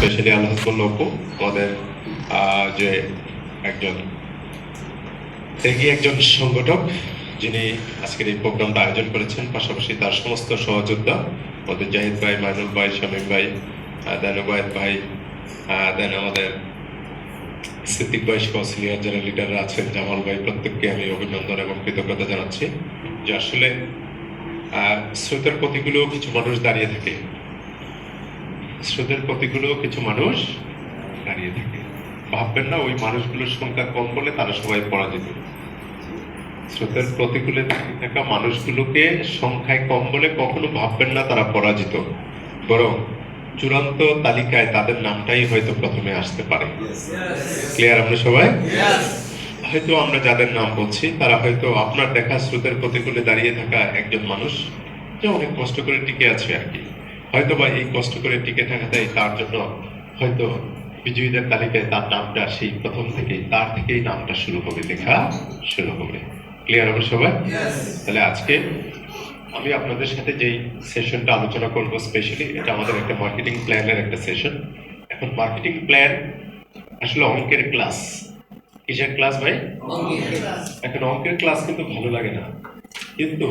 Specially আলহাজবুল্লাহ Apu আমাদের যে একজন একজন সংগঠক, যিনি আজকের এই প্রোগ্রামটা আয়োজন করেছেন, পাশাপাশি তার সমস্ত সহযোদ্ধা আমাদের জাহিদ ভাই, মাইনুল ভাই, শামীম ভাই দেন ওবায়দ ভাই দেন আমাদের সিদ্দিক ভাই সহ সিনিয়র যারা লিডাররা আছেন, জামাল ভাই প্রত্যেককে আমি অভিনন্দন এবং কৃতজ্ঞতা জানাচ্ছি যে আসলে স্রোতের প্রতিগুলো কিছু মানুষ দাঁড়িয়ে থাকে। স্রোতের প্রতিগুলো কিছু মানুষ দাঁড়িয়ে থাকে। ভাববেন না, ওই মানুষগুলোর সংখ্যা কম বলে তারা সবাই পরাজিত। স্রোতের প্রতিকূলে থাকা মানুষগুলোকে সংখ্যায় কম বলে কখনো ভাববেন না তারা পরাজিত। বরং চূড়ান্ত তালিকায় তাদের নামটাই হয়তো প্রথমে আসতে পারে। ক্লিয়ার আমরা সবাই? হয়তো আমরা যাদের নাম বলছি, তারা হয়তো আপনার দেখা স্রোতের প্রতিকূলে দাঁড়িয়ে থাকা একজন মানুষ, যে অনেক কষ্ট করে টিকে আছে আর কি। হয়তো বা এই কষ্ট করে টিকে থাকাটাই তার জন্য হয়তো বিজয়ীদের তালিকায় তার নামটা সেই প্রথম থেকেই তার থেকেই নামটা শুরু হবে লেখা শুরু হবে। ক্লিয়ার হবে সবাই? তাহলে আজকে আমি আপনাদের সাথে যেই সেশনটা আলোচনা করব স্পেশালি এটা আমাদের একটা মার্কেটিং প্ল্যানের একটা সেশন এখন মার্কেটিং প্ল্যান আসলে অঙ্কের ক্লাস কিসের ক্লাস ভাই? এখন অঙ্কের ক্লাস কিন্তু ভালো লাগে না। কিন্তু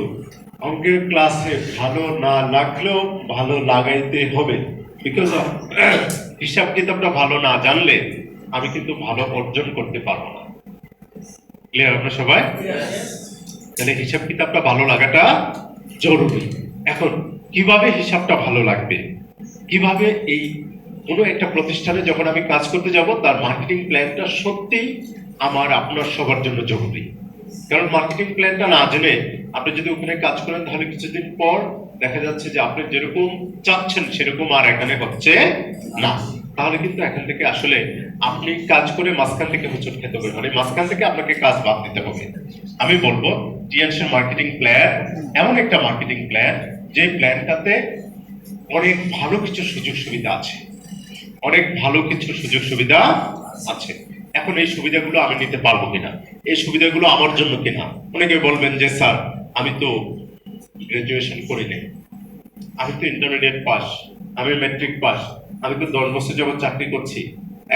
অঙ্কের ক্লাসে ভালো না লাগলেও ভালো লাগাইতে হবে। বিকজ হিসাব কিতাবটা ভালো না জানলে আমি কিন্তু ভালো অর্জন করতে পারব না। ক্লিয়ার আপনার সবাই? তাহলে হিসাব কিতাবটা ভালো লাগাটা জরুরি। এখন, কীভাবে হিসাবটা ভালো লাগবে? কীভাবে এই কোনো একটা প্রতিষ্ঠানে যখন আমি কাজ করতে যাব, তার মার্কেটিং প্ল্যানটা সত্যিই আমার আপনার সবার জন্য জরুরি। কারণ মার্কেটিং প্ল্যানটা না জেনে আপনি যদি ওখানে কাজ করেন, তাহলে কিছুদিন পর দেখা যাচ্ছে যে আপনি যেরকম চাচ্ছেন, সেরকম আর এখানে হচ্ছে না। তাহলে কিন্তু এখান থেকে আসলে আপনি কাজ করে মাঝখান থেকে হোঁচট খেতে হবে। মানে মাঝখান থেকে আপনাকে কাজ বাদ দিতে হবে। আমি বলব টিএনসির মার্কেটিং প্ল্যান এমন একটা মার্কেটিং প্ল্যান যে প্ল্যানটাতে অনেক ভালো কিছু সুযোগ সুবিধা আছে। অনেক ভালো কিছু সুযোগ সুবিধা আছে। এখন এই সুবিধাগুলো আমি নিতে পারব কিনা? এই সুবিধাগুলো আমার জন্য কিনা? অনেকে বলবেন যে স্যার আমি তো গ্রাজুয়েশন করি নাই আমি তো ইন্টারমিডিয়েট পাস আমি ম্যাট্রিক পাস আমি তো দশ বছর যাবত চাকরি করছি।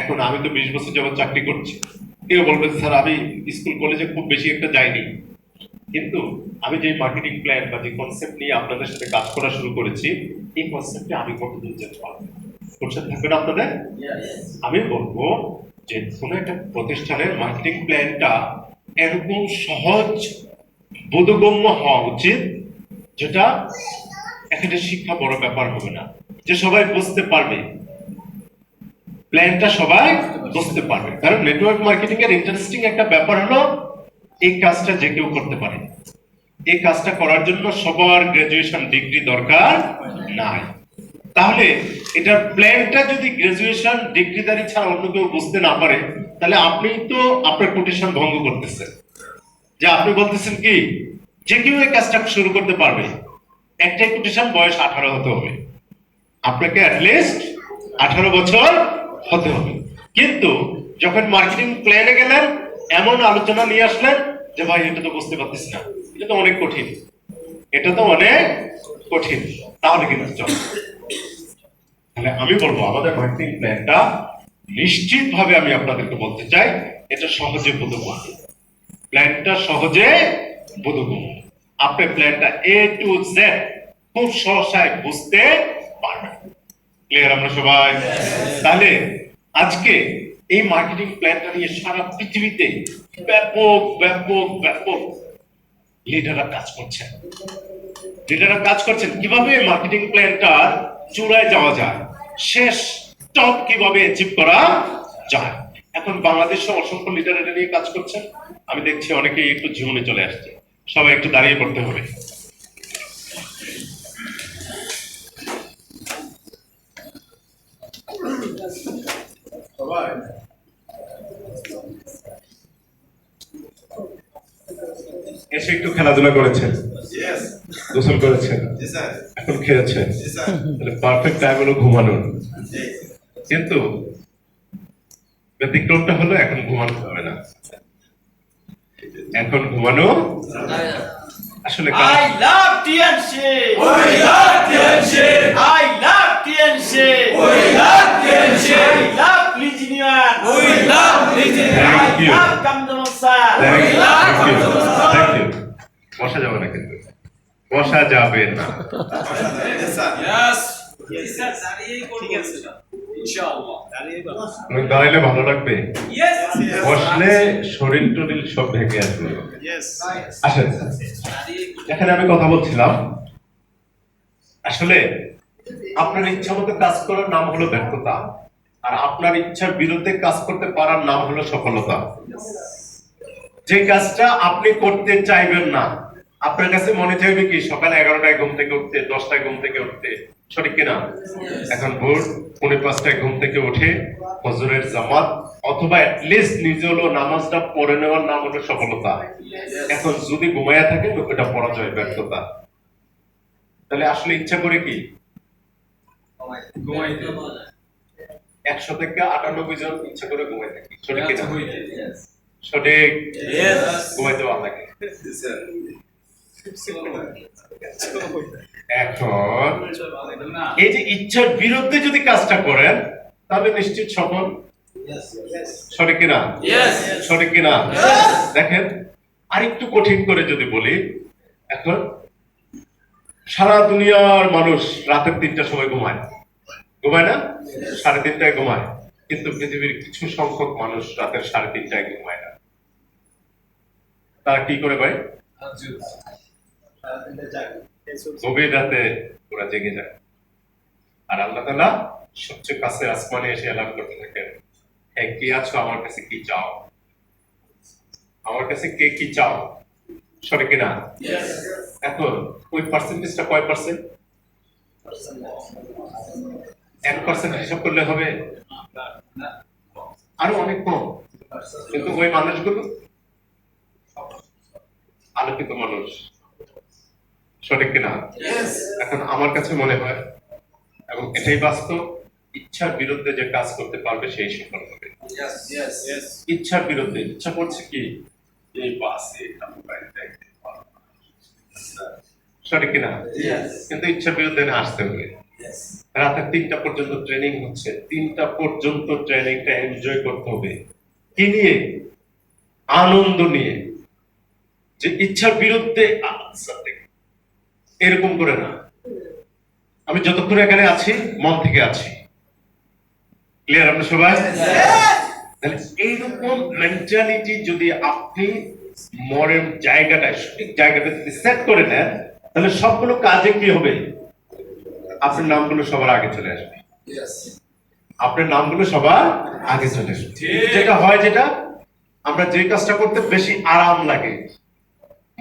এখন আমি তো বিশ বছর যাবত চাকরি করছি। কেউ বলবেন স্যার আমি স্কুল কলেজে খুব বেশি একটা যাইনি। কিন্তু আমি যে মার্কেটিং প্ল্যান বা যে কনসেপ্ট নিয়ে আপনাদের সাথে কাজ করা শুরু করেছি এই কনসেপ্টে আমি কতদূর যেতে পারব? কোশ্চেন থাকবে না আপনাদের? আমি বলব যে কোনো একটা প্রতিষ্ঠানের মার্কেটিং প্ল্যানটা এরকম সহজ বোধগম্য হওয়া উচিত, যেটা এখানে শিক্ষা বড় ব্যাপার হবে না, যে সবাই বুঝতে পারবে। প্ল্যানটা সবাই বুঝতে পারবে। কারণ নেটওয়ার্ক মার্কেটিং এর ইন্টারেস্টিং একটা ব্যাপার হলো, এই কাজটা যে কেউ করতে পারে। এই কাজটা করার জন্য সবার গ্রাজুয়েশন ডিগ্রি দরকার নাই। তাহলে এটার প্ল্যানটা যদি গ্রাজুয়েশন ডিগ্রিদারি ছাড়া অন্য কেউ বুঝতে না পারে, তাহলে আপনি তো আপনার কোটেশন ভঙ্গ করতেছেন। যে আপনি বলতেছেন কি, যে কেউ এই কাজটা শুরু করতে পারবে, একটাই কোটেশন বয়স আঠারো হতে হবে। আপনাকে অ্যাটলিস্ট আঠারো বছর হতে হবে। কিন্তু যখন মার্কেটিং প্ল্যানে গেলেন, এমন আলোচনা নিয়ে আসলেন যে, ভাই, এটা তো বুঝতে পারতেছি না। এটা তো অনেক কঠিন। এটা তো অনেক কঠিন। তাহলে কিন্তু চল। তাহলে আমি বলব, আমাদের মার্কেটিং প্ল্যানটা নিশ্চিত ভাবে আমি আপনাদেরকে বলতে চাই, এটা সহজে বোধগম্য। প্ল্যানটা সহজে বোধগম্য। আপনি প্ল্যানটা এ টু জেড খুব সহসায় বুঝতে পারবেন। ক্লিয়ার আমরা সবাই? তাহলে আজকে এই মার্কেটিং প্ল্যানটা নিয়ে সারা পৃথিবীতে ব্যাপক ব্যাপক ব্যাপক লিডাররা কাজ করছেন। লিডাররা কাজ করছেন। কীভাবে মার্কেটিং প্ল্যানটার চূড়ায় যাওয়া যায়। শেষ টপ কীভাবে অ্যাচিভ করা যায়? এখন বাংলাদেশে অসংখ্য লিডার এটা নিয়ে কাজ করছেন। আমি দেখছি অনেকেই একটু জীবনে চলে আসছে। সবাই একটু দাঁড়িয়ে পড়তে হবে। এসে একটু খেলাধুলা করেছেন। গোসল করেছেন? এখন খেয়েছেন তাহলে পারফেক্ট টাইম হলো ঘুমানোর। কিন্তু ব্যতিক্রমটা হলো এখন ঘুমানো হবে না। এখন ঘুমানো আসলে I love TNC love TNC I love TNC love TNC I love love I love কামদনসা love কামদনসা বসা যাবে নাকি? বসা যাবে না। দাঁড়াইলে ভালো লাগবে। বসলে শরীর টরিল সব ভেঙে আসবে. আসেন। এখানে আমি কথা বলছিলাম। আসলে আপনার ইচ্ছা মতো কাজ করার নাম হলো ব্যর্থতা। আর আপনার ইচ্ছার বিরুদ্ধে কাজ করতে পারার নাম হলো সফলতা। যে কাজটা আপনি করতে চাইবেন না আপনার কাছে মনে চাইবে কি সকাল এগারোটায় ঘুম থেকে উঠতে দশটায় ঘুম থেকে উঠতে? সঠিক কিনা? এখন ভোর পৌনে পাঁচটায় ঘুম থেকে উঠে হজরের জামাত অথবা লিস্ট নিজে হলো নামাজটা পড়ে নেওয়ার নাম হলো সফলতা। এখন যদি ঘুমাইয়া থাকেন ওটা পরাজয় ব্যর্থতা। তাহলে আসলে ইচ্ছা করে কি? একশো থেকে আটানব্বই জন ইচ্ছা করে ঘুমাই থাকি সঠিক কিনা? সঠিক? ঘুমাইতে ভালো লাগে এখন এই যে ইচ্ছার বিরুদ্ধে যদি কাজটা করেন তাহলে নিশ্চিত সফল? সঠিক কিনা? সঠিক কিনা? দেখেন আরেকটু কঠিন করে যদি বলি এখন সারা দুনিয়ার মানুষ রাতের তিনটার সময় ঘুমায়। ঘুমায় না? সাড়ে তিনটায় ঘুমায়। কিন্তু পৃথিবীর কিছু সংখ্যক মানুষ রাতের সাড়ে তিনটায় ঘুমায় না। তারা কি করে ভাই? গভীর রাতে ওরা জেগে যায়। আর আল্লাহ তালা সবচেয়ে কাছে আসমানে এসে এলান করতে থাকেন হ্যাঁ কি আছো? আমার কাছে কি চাও? আমার কাছে কে কি চাও? সরে কিনা? এখন ওই পার্সেন্টেজটা কয় পার্সেন্ট এক পার্সেন্ট হিসাব করলে হবে? আরও অনেক কম। কিন্তু ওই মানুষগুলো আলোকিত মানুষ। সঠিক কিনা? এখন আমার কাছে মনে হয় এবং এটাই বাস্তব ইচ্ছার বিরুদ্ধে যে কাজ করতে পারবে সেই সফল হবে। ইচ্ছার বিরুদ্ধে ইচ্ছা করছে কি? এই বাসে। সঠিক কিনা? কিন্তু ইচ্ছার বিরুদ্ধে না আসতে হবে রাতে তিনটা পর্যন্ত ট্রেনিং হচ্ছে। তিনটা পর্যন্ত ট্রেনিংটা এনজয় করতে হবে। কি নিয়ে? আনন্দ নিয়ে। যে ইচ্ছার বিরুদ্ধে আচ্ছা, দেখি, এরকম করে না। আমি যতক্ষণ এখানে আছি মন থেকে আছি। ক্লিয়ার আপনি সবাই? তাহলে এইরকম মেন্টালিটি যদি আপনি মরের জায়গাটায় সঠিক জায়গাটা যদি সেট করে নেন তাহলে সবগুলো কাজে কি হবে? আপনার নামগুলো সবার আগে চলে আসবে। আপনার নামগুলো সবার আগে চলে আসবে। যেটা হয় যেটা আমরা যে কাজটা করতে বেশি আরাম লাগে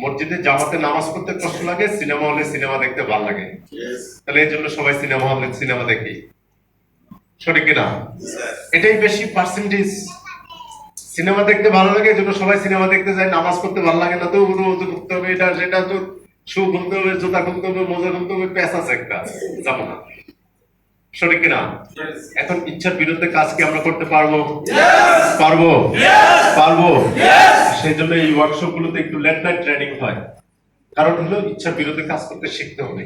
মসজিদে জামাতে নামাজ পড়তে কষ্ট লাগে সিনেমা হলে সিনেমা দেখতে ভালো লাগে। তাহলে এই জন্য সবাই সিনেমা হলে সিনেমা দেখি। সঠিক কিনা? এটাই বেশি পার্সেন্টেজ সিনেমা দেখতে ভালো লাগে জন্য সবাই সিনেমা দেখতে যায় নামাজ পড়তে ভালো লাগে না তো উজু করতে হবে এটা সেটা তো শু খুলতে হবে জুতা খুলতে হবে মোজা খুলতে হবে প্যাঁচ আছে একটা যাব না সঠিক কিনা? এখন ইচ্ছার বিরুদ্ধে কাজ কি আমরা করতে পারব? পারব? পারব? সেই জন্য এই ওয়ার্কশপ গুলোতে একটু লেট নাইট ট্রেনিং হয়। কারণ হলো ইচ্ছার বিরুদ্ধে কাজ করতে শিখতে হবে।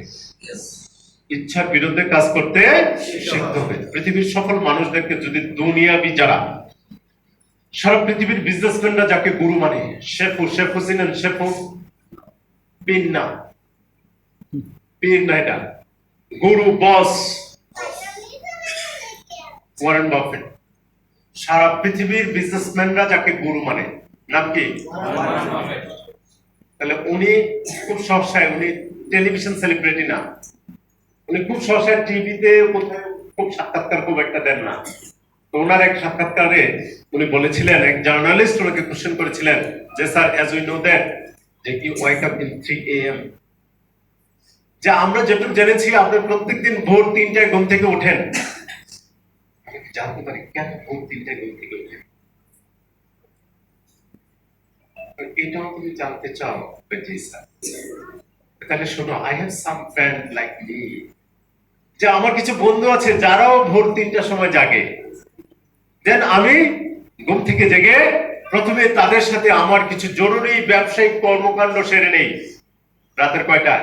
ইচ্ছার বিরুদ্ধে কাজ করতে শিখতে হবে। পৃথিবীর সফল মানুষদেরকে যদি দুনিয়াবি যারা সারা পৃথিবীর বিজনেসম্যানরা যাকে গুরু মানে শেফু শেফু চিনেন শেফু পীর না। পীর না এটা। গুরু বস ওয়ারেন বাফেট। সারা পৃথিবীর বিজনেসম্যানরা যাকে গুরু মানে নাম কি? তাহলে উনি খুব সহসায়, উনি টেলিভিশন সেলিব্রিটি না। উনি খুব সহসায় টিভিতে খুব সাক্ষাৎকার খুব একটা দেন না। ওনার এক সাক্ষাৎকারে উনি বলেছিলেন, এক জার্নালিস্ট ওনাকে কোশ্চেন করেছিলেন যে sir as we know that যে কি wake up in three A M যে আমরা যেটুকু জেনেছি, আপনি প্রত্যেকদিন ভোর তিনটায় ঘুম থেকে ওঠেন। জানতে পারি কেন ভোর তিনটায় ঘুম থেকে ওঠেন এটাও তুমি জানতে চাও তাহলে শোনো I have some friend like me যে আমার কিছু বন্ধু আছে যারাও ভোর তিনটার সময় জাগে। দেন আমি ঘুম থেকে জেগে প্রথমে তাদের সাথে আমার কিছু জরুরি ব্যবসায়িক কর্মকাণ্ড সেরে নেই। রাতের কয়টা?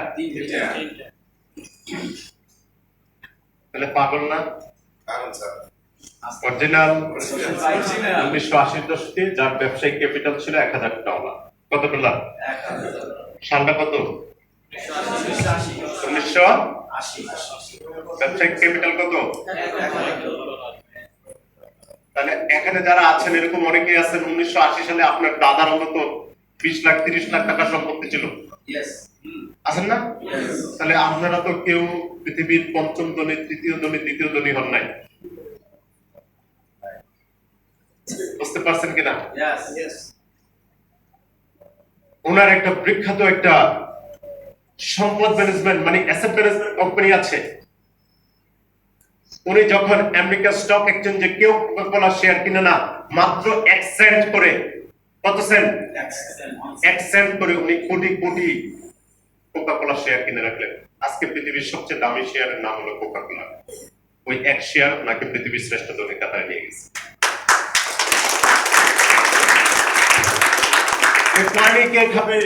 তাহলে পাগল না? অরিজিনাল উনিশশো আশির দশকে যার ব্যবসায়িক ক্যাপিটাল ছিল এক হাজার ডলার। কত ডলার? সালটা কত? উনিশশো। ব্যবসায়িক ক্যাপিটাল কত? তাহলে এখানে যারা আছেন এরকম অনেকেই আছেন উনিশশো আশি সালে আপনার দাদার অন্তত বিশ লাখ তিরিশ লাখ টাকা সম্পত্তি ছিল। আছেন না? তাহলে আপনারা তো কেউ পৃথিবীর পঞ্চম ধনী তৃতীয় ধনী দ্বিতীয় ধনী হন নাই। বুঝতে পারছেন কিনা. ওনার একটা বিখ্যাত একটা সম্পদ ম্যানেজমেন্ট মানে অ্যাসেট ম্যানেজমেন্ট কোম্পানি আছে। উনি যখন আমেরিকা স্টক এক্সচেঞ্জে কেউ কোকাকোলা শেয়ার কিনে না মাত্র এক সেন্ট করে কত সেন্ট এক সেন্ট করে উনি কোটি কোটি কোকাকোলা শেয়ার কিনে রাখলেন। আজকে পৃথিবীর সবচেয়ে দামি শেয়ারের নাম হলো কোকাকোলা ওই এক শেয়ার নাকি পৃথিবীর শ্রেষ্ঠ ধনী কাতায় নিয়ে গেছে। পানি কে খাবে?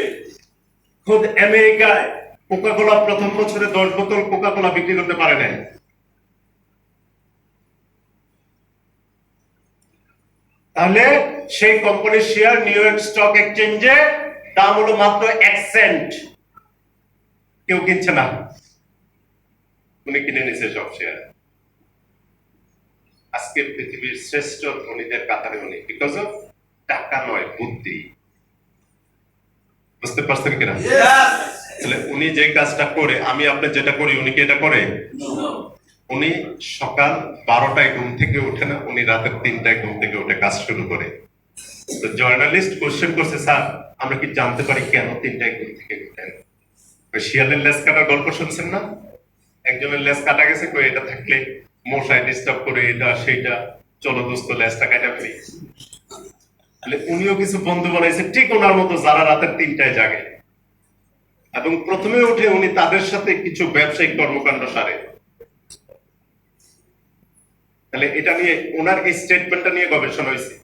খুদ আমেরিকায় কোকাকোলা প্রথম বছরে দশ বোতল কোকাকোলা বিক্রি করতে পারে নাই। তাহলে সেই কোম্পানির শেয়ার নিউ ইয়র্ক স্টক এক্সচেঞ্জে দাম হলো মাত্র এক সেন্ট কেউ কিনছে না। উনি কিনে নিছে সব শেয়ার আজকে পৃথিবীর শ্রেষ্ঠ ধনীদের কাতারে উনি। বিকজ অফ টাকা নয়, বুদ্ধি। বুঝতে পারছেন কিনা? তাহলে উনি যে কাজটা করে আমি আপনি যেটা করি উনি কি এটা করে? উনি সকাল বারোটায় ঘুম থেকে ওঠে না উনি রাতের তিনটায় ঘুম থেকে উঠে কাজ শুরু করে। তো জার্নালিস্ট কোশ্চেন করছে স্যার আমরা কি জানতে পারি কেন তিনটায় ঘুম থেকে উঠেন শিয়ালের লেজ কাটার গল্প শুনছেন না? একজনের লেজ কাটা গেছে কই এটা থাকলে মশায় ডিস্টার্ব করে এটা সেইটা চলো দোস্ত লেজটা কাটা ফেলি তাহলে উনিও কিছু বন্ধু বানাইছে, ঠিক ওনার মতো যারা রাতের তিনটায় জাগে। এবং প্রথমে উঠে উনি তাদের সাথে কিছু ব্যবসায়িক কর্মকাণ্ড সারে। তাহলে এটা নিয়ে ওনার এই স্টেটমেন্টটা নিয়ে গবেষণা হয়েছে।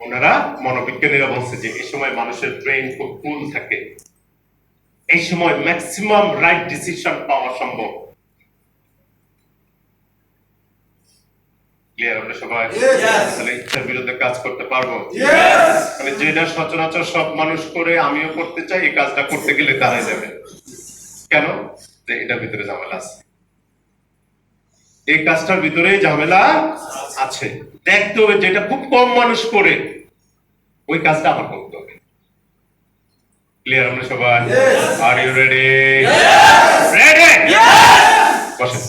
ওনারা মনোবিজ্ঞানীরা বলছে যে, এই সময় মানুষের ব্রেন খুব কুল থাকে। এই সময় ম্যাক্সিমাম রাইট ডিসিশন পাওয়া সম্ভব। ক্লিয়ার আমরা সবাই তাহলে ইচ্ছার বিরুদ্ধে কাজ করতে পারব। মানে যেটা সচরাচর সব মানুষ করে আমিও করতে চাই এই কাজটা করতে গেলে তারাই যাবে কেন? যে এটার ভিতরে ঝামেলা আছে। এই কাজটার ভিতরেই ঝামেলা আছে। দেখতে হবে যেটা খুব কম মানুষ করে ওই কাজটা আমার করতে হবে। ক্লিয়ার আমরা সবাই? আর ইউ রেডি রেডি বসেন।